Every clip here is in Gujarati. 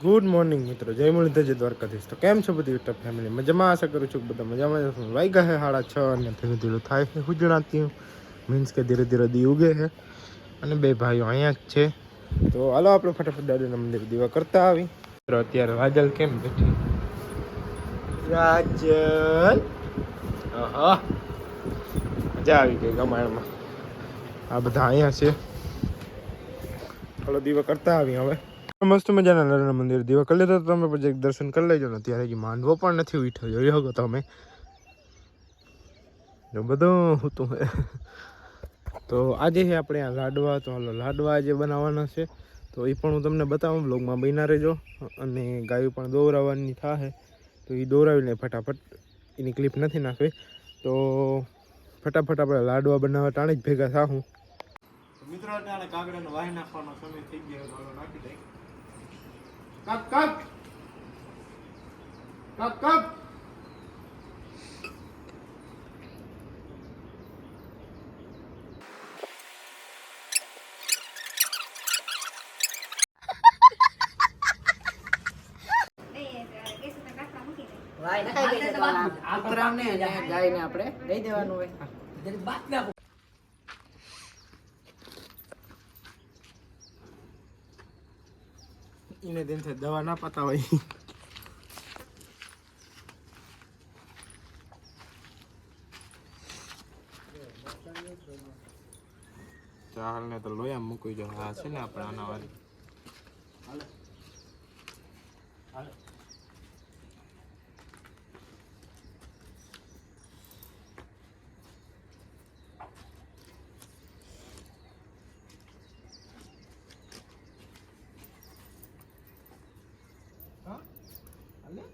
ગુડ મોર્નિંગ મિત્રો. જય મુરલીધર, જય દ્વારકાધીશ. તો કેમ છો બધી યુટ્યુબ ફેમિલી મજામાં આશા કરું છું બધા મજામાં હશો. વાગ્યા છે સાડા છ અને ધીરે ધીરે થાય છે હુજણાતી મીન્સ કે ધીરે ધીરે દી ઉગે છે અને બે ભાઈઓ અહીંયા જ છે. તો હાલો આપણે ફટાફટ દાદીના મંદિર દીવા કરતા આવી. મિત્રો, અત્યારે વાજલ કેમ બેઠી? રાજલ મજા આવી ગઈ ગમાણમાં. આ બધા અહીંયા છે. થોડો દીવા કરતા આવી હવે. મસ્ત મજાના નરેન્દ્ર મંદિર. દીવા કરી લીધો તો તમે પછી એક દર્શન કરી લેજો ને. ત્યારે હજી માંડવો પણ નથી ઉઠ્યો. જોઈ શકો તમે. જો બધું હતું તો આજે છે આપણે આ લાડવા. તો હાલો, લાડવા આજે બનાવવાના છે. તો એ પણ હું તમને બતાવું. બ્લોગમાં બન્યા રહેજો. અને ગાયું પણ દોરાવવાની થાય તો એ દોરાવીને ફટાફટ એની ક્લિપ નથી નાખવી. તો ફટાફટ આપણે લાડવા બનાવવા ટાણે જ ભેગા થાશું મિત્રો અટાણે કાગડાનો વાહી નાખવાનો સમય થઈ ગયો નાખી દઈ કપ કપ કપ કપ વાય નખાઈ ગઈ છે તો આ કૂતરાને અને ગાયને આપણે દઈ દેવાનું હોય એને થાય, દવા ના પાતા હોય. ચાલ ને તો લોયા મૂકી જો હા, છે ને આપણે આના વાળી હા હાલે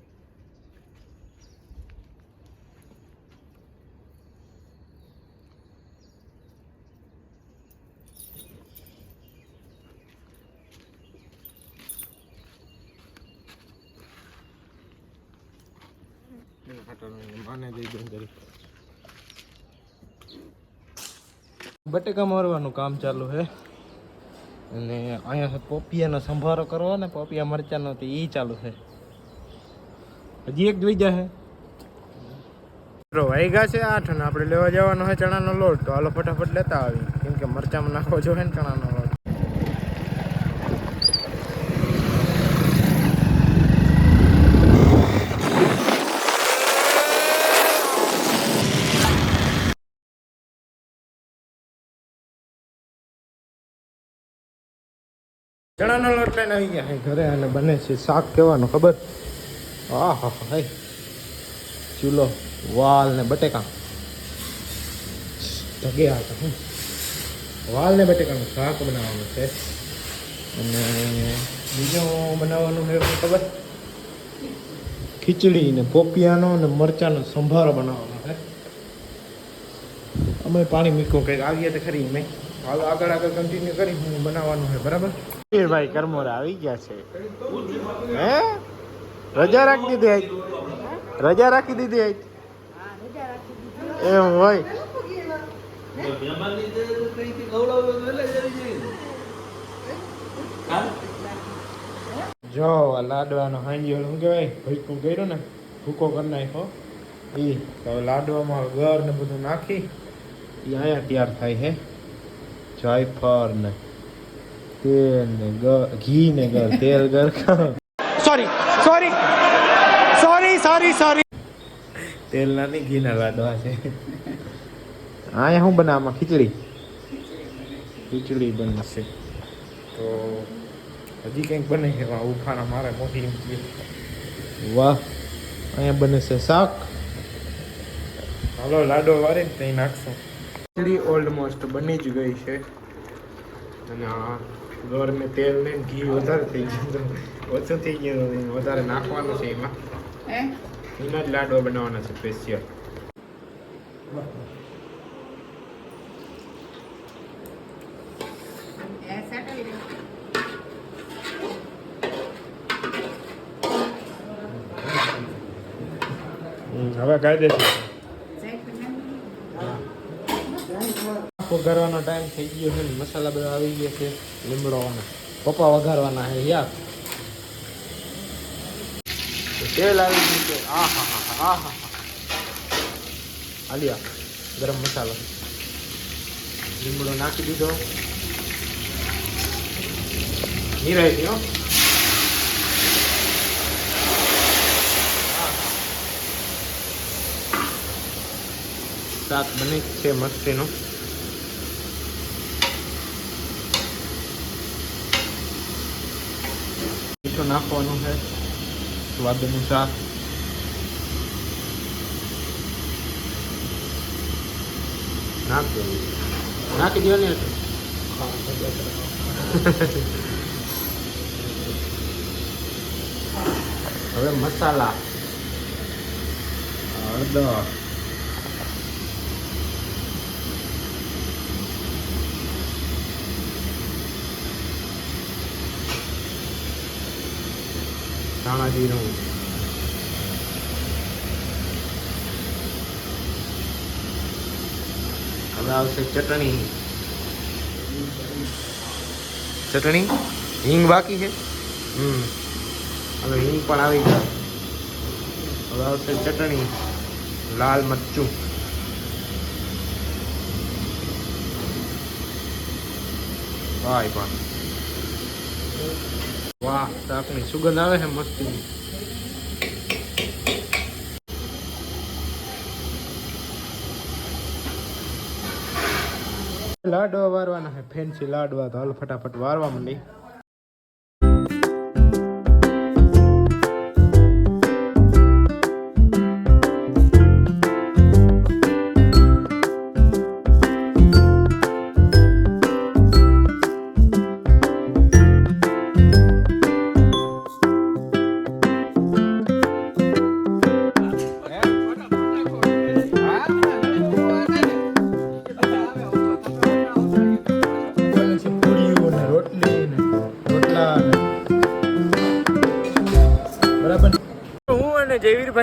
એના ખાટાને માને બટેકા મારવાનું કામ ચાલુ છે અને અહીંયા પોપિયાનો સંભારો કરવો ને પોપિયા મરચાનો તો એ ચાલુ છે. હજી એક જોઈ જશે વાઈગા છે આઠ ને આપણે લેવા જવાનો હોય ચણાનો લોટ. તો હાલો ફટાફટ લેતા આવી કેમ કે મરચામાં નાખવો જોઈએ ને ચણાનો લોટ. ચણાનો લોટ લઈને આવી ગયા. ઘરે અને બને છે શાક કહેવાનું, ખબર? હા હા. હા ચૂલો, વાલ ને બટેકા. ઢગે આ તો, હું. વાલ ને બટેકાનું શાક બનાવવાનું છે. અને બીજું બનાવવાનું છે ખબર? ખીચડી ને પોપિયાનો ને મરચાનો સંભારો બનાવવાનો છે. અમે પાણી મૂક્યું કંઈક આવીએ તો ખરી મેં આગળ આગળ કન્ટિન્યુ કરી બનાવવાનું છે, બરાબર? એ ભાઈ કરમોરા આવી ગયા છે. હે? રજા રાખી દીધી રજા રાખી દીધી આજ? એમ હોય? જો લાડવાનો હાંજી શું કહેવાય? ભૂકું કર્યો ને, ભૂકો કરી નાખ્યો. એ તો લાડવામાં ગર ને બધું નાખી એ અહીંયા તૈયાર થાય હે. જાયફળ ને તેલ ને ઘી ને ગર તેલ ગર sorry sorry sorry sorry sorry તેલ ના નહીં ઘી ના લાડવા છે. અહીંયા શું બનાવવામાં ખીચડી. ખીચડી બનશે. તો હજી કંઈક બને છે એમાં ઉફાના મારે મોટી ઊંચી. વાહ અહીંયા બને છે શાક. હાલો લાડો વારે ને ત્યાં નાખશું. ખીચડી ઓલમોસ્ટ બની જ ગઈ છે. અને આ તેલ ને ઘી વધારે થઈ ગયું ઓછું થઈ ગયું વધારે નાખવાનું છે એમાં. એના જ લાડવા બનાવવાના છે સ્પેશિયલ હવે કાયદેસર વઘારવાનો ટાઈમ થઈ ગયો છે ને મસાલા બધા આવી ગયા છે લીમડોવાના પપ્પા વઘારવાના છે યાર તેલ આવી ગયું છે. આ હા હા હા હા આલિયા, ગરમ મસાલો. લીમડો નાખી દીધો. નિરાય થયો શાક બને છે, મસ્તીનું મીઠું નાખવાનું છે સ્વાદ અનુસાર નાખ દો ને હવે મસાલા હળદર ધાણા જીરું હવે આવશે ચટણી. ચટણી? હિંગ બાકી છે? હમ. હવે હિંગ પણ આવી ગયા. હવે આવશે ચટણી. લાલ મરચું. ભાઈ પણ વાહ શાકની સુગંધ આવે છે મસ્તી લાડવા વારવાના છે, ફેન્સી લાડવા તો હાલ ફટાફટ વારવા માંડી.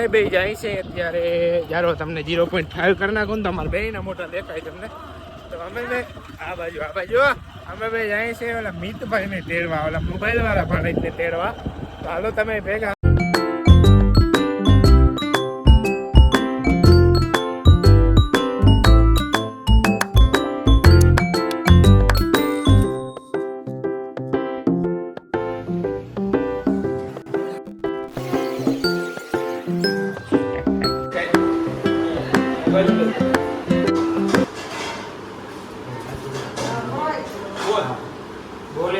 જયવીરભાઈ બે જાય છે અત્યારે. જ્યારે તમને જીરો પોઈન્ટ ફાઈવ કરી નાખો ને તમારા બે ના મોટા દેખાય તમને. તો અમે બે આ બાજુ આ બાજુ અમે બે જાય છે ઓલા મિતભાઈ ને તેડવા, ઓલા મોબાઈલ વાળા ભાણે ને તેડવા. તો હાલો તમે ભેગા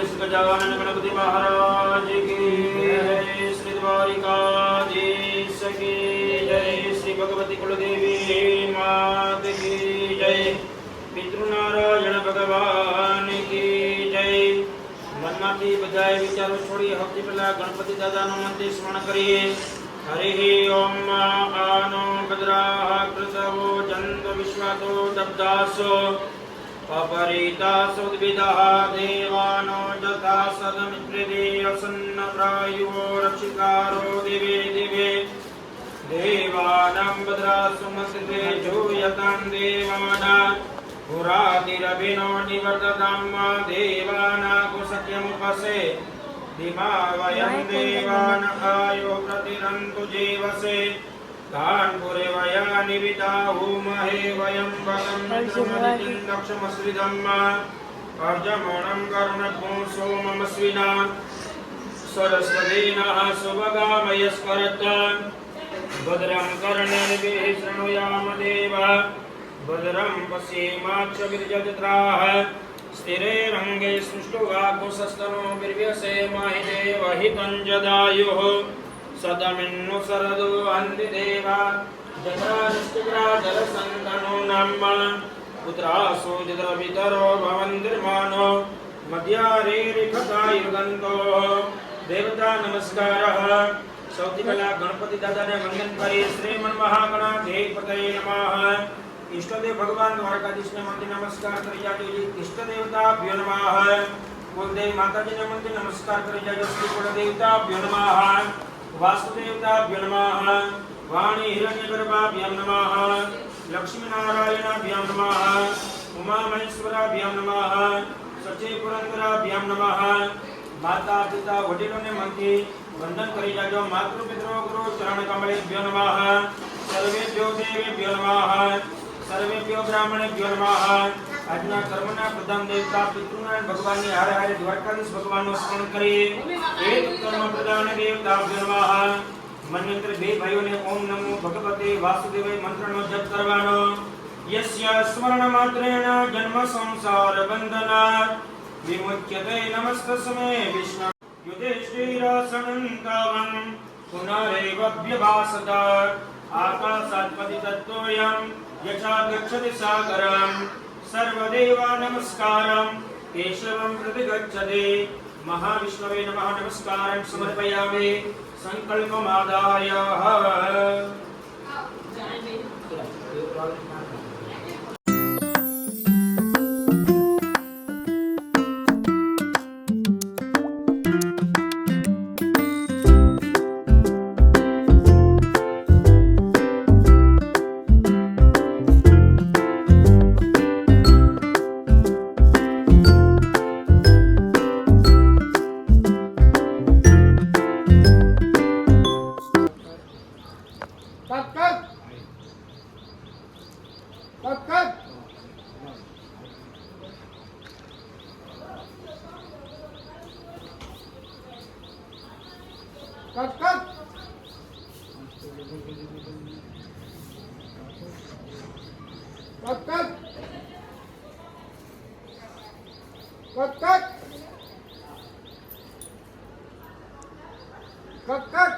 બોલે શ્રી ગજાનન ગણપતિ મહારાજ કી જય શ્રી દ્વારિકાધીશ કી જય શ્રી ભગવતી કુલદેવી માત કી જય પિતૃનારાયણ ભગવાન કી જય મનમાંથી બધાએ વિચારો છોડી સૌથી પહેલા ગણપતિ દાદાનું મંદિર સ્મરણ કરીએ હરિ ઓમ આનો ભદ્રાહ કૃતવો જંત વિશ્વાતો દબ્દાસો अपरिता सुद्विदः देवानो यथा सदमित्रिदे असन्नप्रायो रक्षिकारो दिवे दिवे देवानां भद्रासुमस्ते जूयतां देवानां पुरातिरभिनो निवर्ततां देवानाकुसख्यमुपसे दिमा वयं देवानकायो प्रतिरन्तु जीवसे तान्पुरे वया निविता होमहे वयं वदं दक्षमश्रिदम् अर्जमणं कर्णभो सोममस्विना सरस्वतीनः सुभगामयस्करत् भद्रं कर्णनिभिः शृणुयाम देव भद्रं पश्येमाक्षविर्यजत्राः स्थिरे रङ्गे सृष्टुवाकुशस्तनो बिर्व्यसे महि ಸದಮಿನ್ನುಸರದು ಅಂದಿ ದೇವ ಜಲಸಂತನು ನಮ್ಮ ಪುತ್ರಾಸು ಜಿದ್ರಪಿತರೋ ಭವಂತಿರ್ಮಾನೋ મધ્યારેરિખતાયુગંતો દેવતા નમસ્કાર સૌથી પહેલા ગણપતિ દાદાને વંદન કરી શ્રી મન મહાગણાધિપતય નમઃ ઈષ્ટદેવ ભગવાન દ્વારકાધીશને મંદિર નમસ્કાર કરી જાજો ઈષ્ટ દેવતાભ્યો નમઃ કુલદેવી માતાજીને મંદિર નમસ્કાર કરી જાજો શ્રી કુળદેવતાભ્યો નમઃ વાસુદેવતાભ્યો નમઃ વાણી હિરણ્યગર્ભાભ્યામ નમઃ લક્ષ્મીનારાયણાભ્યામ નમઃ ઉમા મહેશ્વરાભ્યામ નમઃ સચિવ પુરંદરાભ્યામ નમઃ માતા પિતા વડીલોને મનથી વંદન કરી જાજો માતૃ પિતૃ ગુરુ ચરણ કમલેભ્યો નમઃ સર્વેભ્યો દેવેભ્યો નમઃ સર્વેભ્યો બ્રાહ્મણેભ્યો નમઃ આજના કર્મના પ્રધાન દેવતા પિતૃનારાયણ ભગવાનની હારે હારે દ્વારકાધીશ ભગવાનનું સ્મરણ કરીએ. એક કર્મ પ્રધાન દેવતા ભગવાન મનની અંદર બે ભાઈઓને ઓમ નમો ભગવતે વાસુદેવાય મંત્રનો જપ કરવાનો. યસ્ય સ્મરણ માત્રેણ જન્મ સંસાર બંધના વિમુચ્યતે નમસ્તસ્મે વિષ્ણુ. યુધિષ્ઠિરાસનંતવં પુનરેવભ્યભાસત આકાશાત્પતિ તત્ત્વયં યથા ગચ્છતિ સાગરં नमस्कारं। केशवं प्रति गच्छति। महाविष्णवे नमः। नमस्कारं। समर्पयामि। सङ्कल्पमादाय कट कट. कट कट.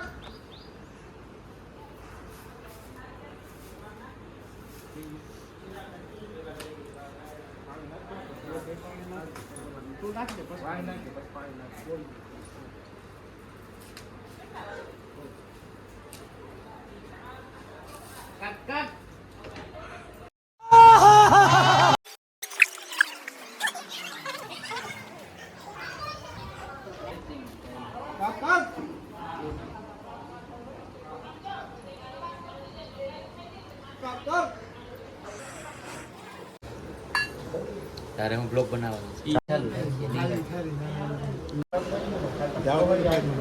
તારે હું બ્લોગ બનાવવાનો છે ચાલુ રાખીએ નહીં જાઓ ભાઈ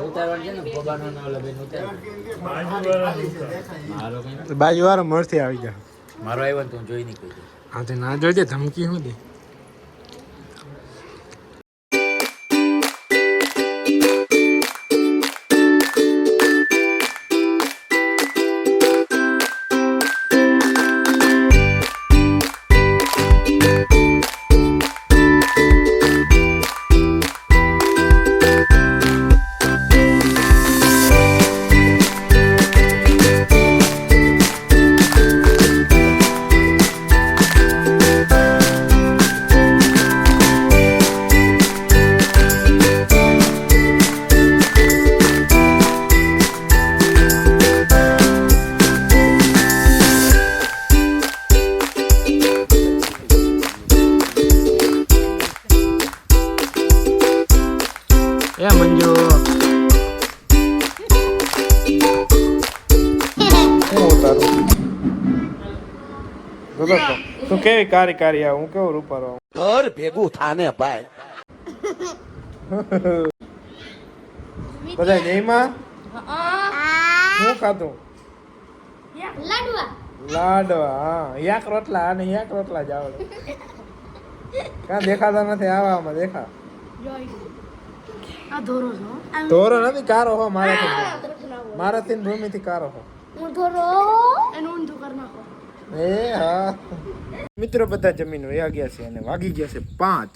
ઉતારવાનું છે ને ભગવાનનો ને ઓલા બેન ઉતારવાનું. મારો કઈ બાજુ વાળો મળશે આવી જા મારો આવ્યો તું જોઈ દઉં. હા તો ના જોજે ધમકી શું દે? તું કેવી કારી કારી આવ હું કેવો રૂપારો ઘર ભેગું થાને ભાઈ. બધા જયમાં શું ખાધું? લાડવા. લાડવા હા. યાક રોટલા અને યાક રોટલા જ આવડે. કાં દેખાતા નથી? આવામાં દેખા. આ ધોરો ધોરો નથી કારો હો મારાથી મારાથી ભૂમિથી કારો હો. હું ધોરો. એનું ઊંધું કરી નાખો. એ હા. મિત્રો બધા જમીન વયા ગયા છે અને વાગી ગયા છે પાંચ.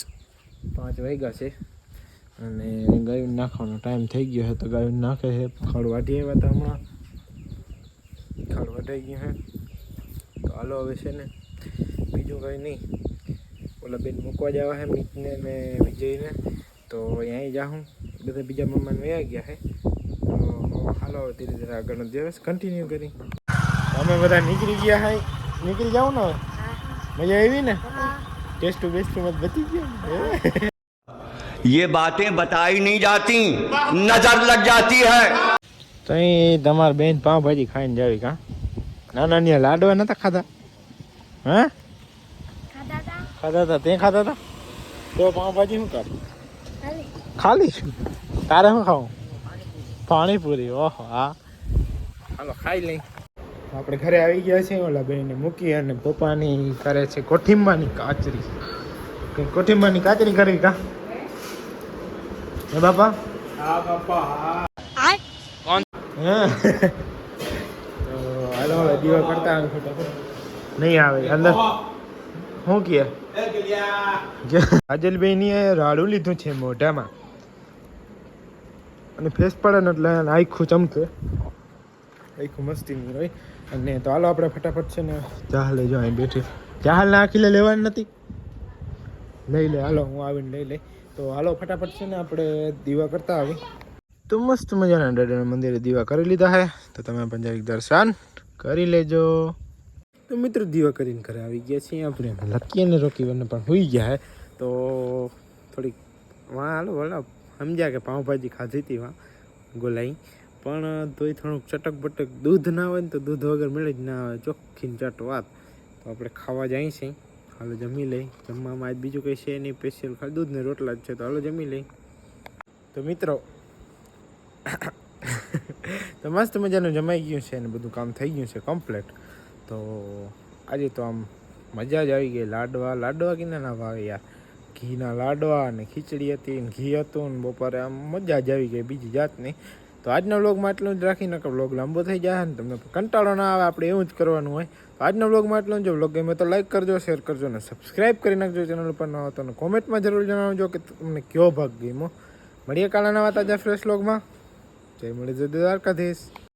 પાંચ વાગ્યા છે. અને ગાયું નાખવાનો ટાઈમ થઈ ગયો છે તો ગાયું નાખે છે. ખાડ વાટી આવ્યા હતા હમણાં. ખાડ વાટાઈ ગયું છે. તો હાલો હવે છે ને બીજું કંઈ નહીં. ઓલા બેન મૂકવા જવા છે, મીતને ને વિજયને. તો અહીં જાઉં બધા બીજા મમ્માને વયા ગયા છે. તો હાલો ધીરે ધીરે આગળનો દિવસ કન્ટિન્યુ કરી. અમે બધા નીકળી ગયા હાઈ નીકળી જાવ ને હવે? મજા આવી ને ટેસ્ટ બેસ્ટ મત બચી ગયો ये बातें बताई नहीं जाती नजर लग जाती है તો અહીં તમારી બેન પાઉંભાજી ખાઈને જાવી કાં ના ના ત્યાં લાડવા નતા ખાધા હા ખાધા તા ખાધા હતા તે ખાધા હતા તો પાઉંભાજી શું કર ખાલી ખાલી શું તારે શું ખાવું પાણીપુરી ઓહો હા હાલો ખાઈ લઈ આપણે ઘરે આવી ગયા છે ઓલા બેને મૂકી અને પપ્પાની કરે છે કોઠીંબાની કાચરી. કોઠીંબાની કાચરી કરવી કા? હે બાપા? હા? બાપા તો હાલો, હવે દીવા કરતા આવે ખોટા નહીં આવે, અંદર. શું કહે કાજલબેની રાડું લીધું છે મોઢામાં. અને ફેસ પડે ને એટલે આખું ચમકે. આખું મસ્તી હોય. અને તો હાલો આપણે ફટાફટ છે ને ચાહલે જો અહીં બેઠી. ચાહલ ના લે લેવાની નથી. લઈ લે, હાલો હું આવીને લઈ લઈ તો હાલો ફટાફટ છે ને આપણે દીવા કરતા આવી. તો મસ્ત મજાના દાદાના મંદિરે દીવા કરી લીધા હે. તો તમે પણ જરીક દર્શન કરી લેજો. તો મિત્રો દીવા કરીને ઘરે આવી ગયા છીએ. આપણે લકી અને રોકી બંને પણ હોઈ ગયા હે. તો થોડીક વાં હાલો હાલો. સમજ્યા કે પાઉંભાજી ખાધી હતી વાં. ગોલાઈ. પણ તોય થોડુંક ચટક બટક દૂધ ના હોય ને તો દૂધ વગર મળે જ ના આવે. ચોખ્ખી ચટ વાત. તો આપણે ખાવા જાય છે. હાલો જમી લઈ. જમવામાં આજ બીજું કંઈ છે નહીં સ્પેશિયલ ખાલી દૂધ ને રોટલા જ છે. તો હાલો જમી લઈ. તો મિત્રો, તો મસ્ત મજાનું જમાઈ ગયું છે અને બધું કામ થઈ ગયું છે કમ્પ્લીટ તો આજે તો આમ મજા જ આવી ગઈ. લાડવા લાડવા કિના ના ભાવે યાર ઘીના લાડવા અને ખીચડી હતી ઘી હતું ને બપોરે આમ મજા જ આવી ગઈ. બીજી જાતની. તો આજના વ્લોગમાં એટલું જ રાખીને વ્લોગ લાંબો થઈ જાય ને, તમને કંટાળો ના આવે, આપણે એવું જ કરવાનું હોય. તો આજના વ્લોગમાં એટલું જ. જો વ્લોગ ગમે તો લાઈક કરજો, શેર કરજો ને સબસ્ક્રાઈબ કરી નાખજો ચેનલ પર ન તો કોમેન્ટમાં જરૂર જણાવજો કે તમને કયો ભાગ ગમ્યો. મળીએ કાળાના વાત આજે ફ્રેશ વ્લોગમાં. જય મળી જય દ્વારકાધીશ.